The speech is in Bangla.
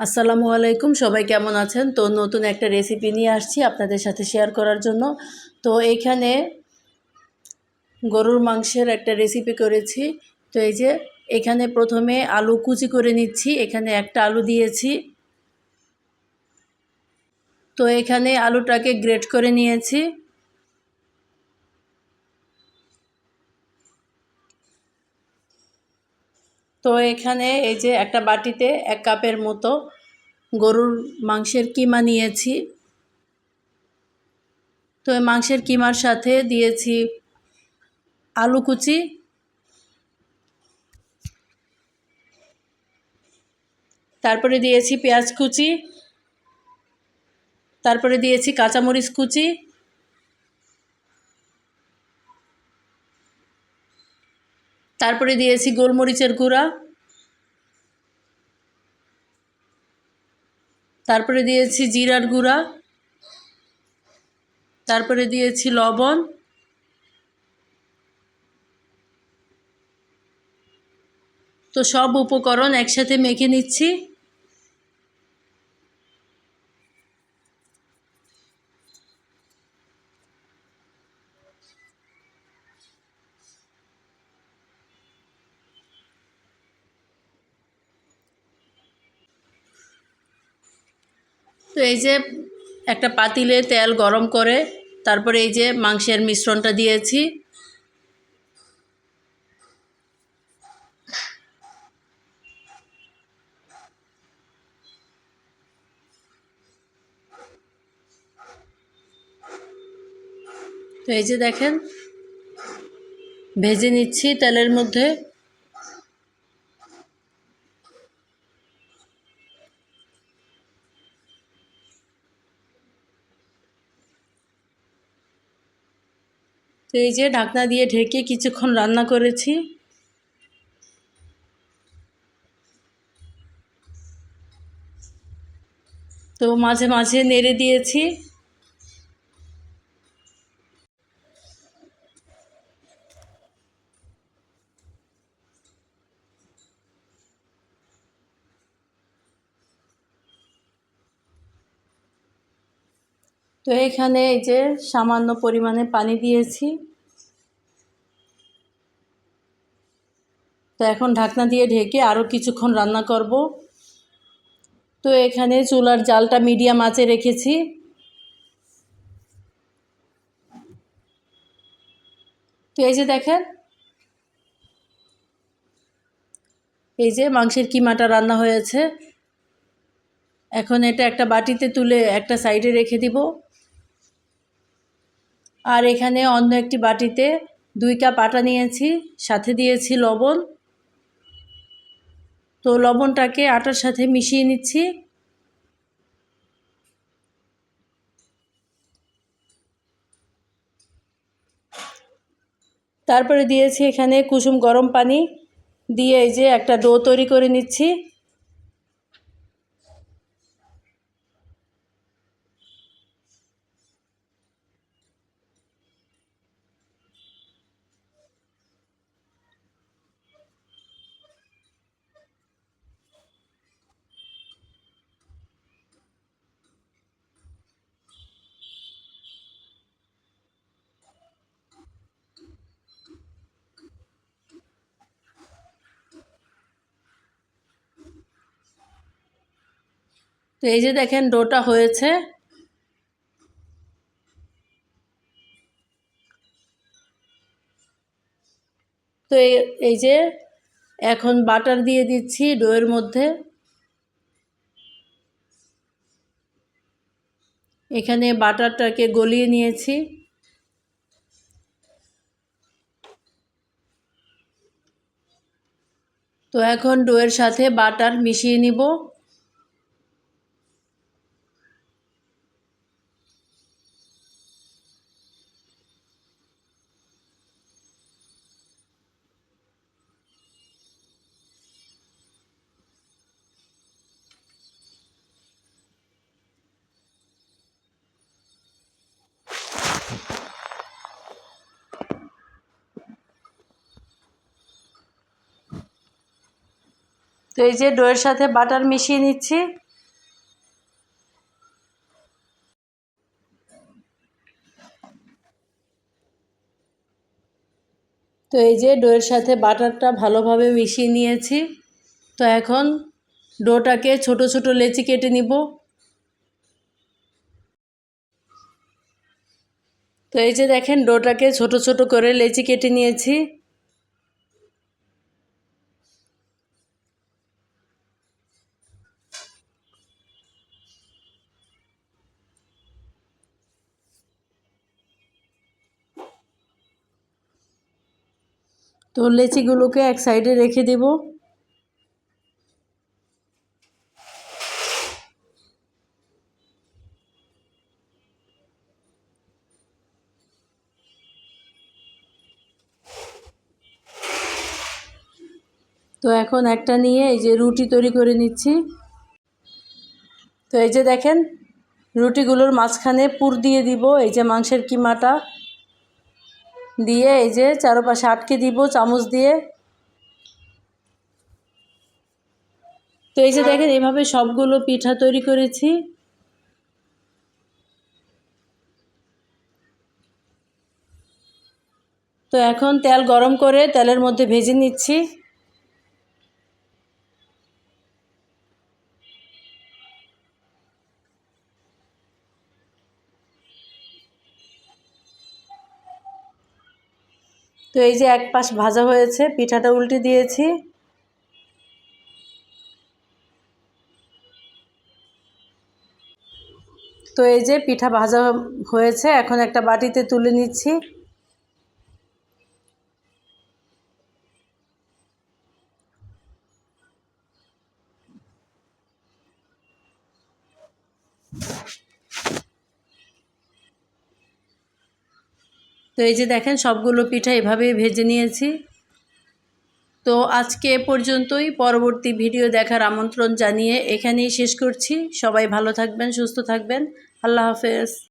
আসসালামু আলাইকুম, সবাই কেমন আছেন? তো নতুন একটা রেসিপি নিয়ে আসছি আপনাদের সাথে শেয়ার করার জন্য। তো এইখানে গরুর মাংসের একটা রেসিপি করেছি। তো এই যে এখানে প্রথমে আলু কুচি করে নিচ্ছি। এখানে একটা আলু দিয়েছি। তো এখানে আলুটাকে গ্রেট করে নিয়েছি। তো এখানে এই যে একটা বাটিতে এক কাপের মতো গরুর মাংসের কিমা নিয়েছি। তো মাংসের কিমার সাথে দিয়েছি আলু কুচি। তারপরে দিয়েছি পেঁয়াজ কুচি। তারপরে দিয়েছি কাঁচামরিচ কুচি। তারপরে দিয়েছি গোলমরিচের গুঁড়া। তারপরে দিয়েছি জিরার গুঁড়া। তারপরে দিয়েছি লবণ। তো সব উপকরণ একসাথে মেখে নিচ্ছি। তো এই যে একটা পাতিলে তেল গরম করে তারপরে এই যে মাংসের মিশ্রণটা দিয়েছি। তো এই যে দেখেন, ভেজে নিচ্ছি তেলের মধ্যে। তো এই যে ঢাকনা দিয়ে ঢেকে কিছুক্ষণ রান্না করেছি। তো মাঝে মাঝে নেড়ে দিয়েছি। তো এখানে এই যে সামান্য পরিমাণে পানি দিয়েছি। তো এখন ঢাকনা দিয়ে ঢেকে আরও কিছুক্ষণ রান্না করব। তো এখানে চুলার জালটা মিডিয়াম আঁচে রেখেছি। তো এই যে দেখেন, এই যে মাংসের কিমাটা রান্না হয়েছে। এখন এটা একটা বাটিতে তুলে একটা সাইডে রেখে দিব। আর এখানে অন্য একটি বাটিতে দুই কাপ আটা নিয়েছি, সাথে দিয়েছি লবণ। তো লবণটাকে আটার সাথে মিশিয়ে নিচ্ছি। তারপরে দিয়েছি এখানে কুসুম গরম পানি, দিয়ে এই যে একটা ডো তৈরি করে নিচ্ছি। তো এই যে দেখেন ডোটা হয়েছে। তো এই যে এখন বাটার দিয়ে দিচ্ছি ডোয়ের মধ্যে। এখানে বাটারটাকে গলিয়ে নিয়েছি। তো এখন ডোয়ের সাথে বাটার মিশিয়ে নিব। তো এই যে ডোয়ের সাথে বাটার মিশিয়ে নিচ্ছি। তো এই যে ডোয়ের সাথে বাটারটা ভালোভাবে মিশিয়ে নিয়েছি। তো এখন ডোটাকে ছোট ছোট লেচি কেটে নিব। তো এই যে দেখেন ডোটাকে ছোট ছোট করে লেচি কেটে নিয়েছি। তো লেচিগুলোকে এক সাইডে রেখে দেব। তো এখন একটা নিয়ে এই যে রুটি তৈরি করে নিচ্ছি। তো এই যে দেখেন, রুটিগুলোর মাঝখানে পুর দিয়ে দিব, এই যে মাংসের কিমাটা। দিয়ে এই যে চারোপাশে আটকে দিব, চামচ দিয়ে। তো এই যে দেখেন, এভাবে সবগুলো পিঠা তৈরি করেছি। তো এখন তেল গরম করে তেলের মধ্যে ভেজে নিচ্ছি। তো এই যে এক পাশ ভাজা হয়েছে, পিঠাটা উল্টে দিয়েছি। তো এই যে পিঠা ভাজা হয়েছে, এখন একটা বাটিতে তুলে নিচ্ছি। তো এই যে দেখেন সবগুলো পিঠা এভাবেই ভেজে নিয়েছি। তো আজকে পর্যন্তই। পরবর্তী ভিডিও দেখার আমন্ত্রণ জানিয়ে এখানেই শেষ করছি। সবাই ভালো থাকবেন, সুস্থ থাকবেন। আল্লাহ হাফেজ।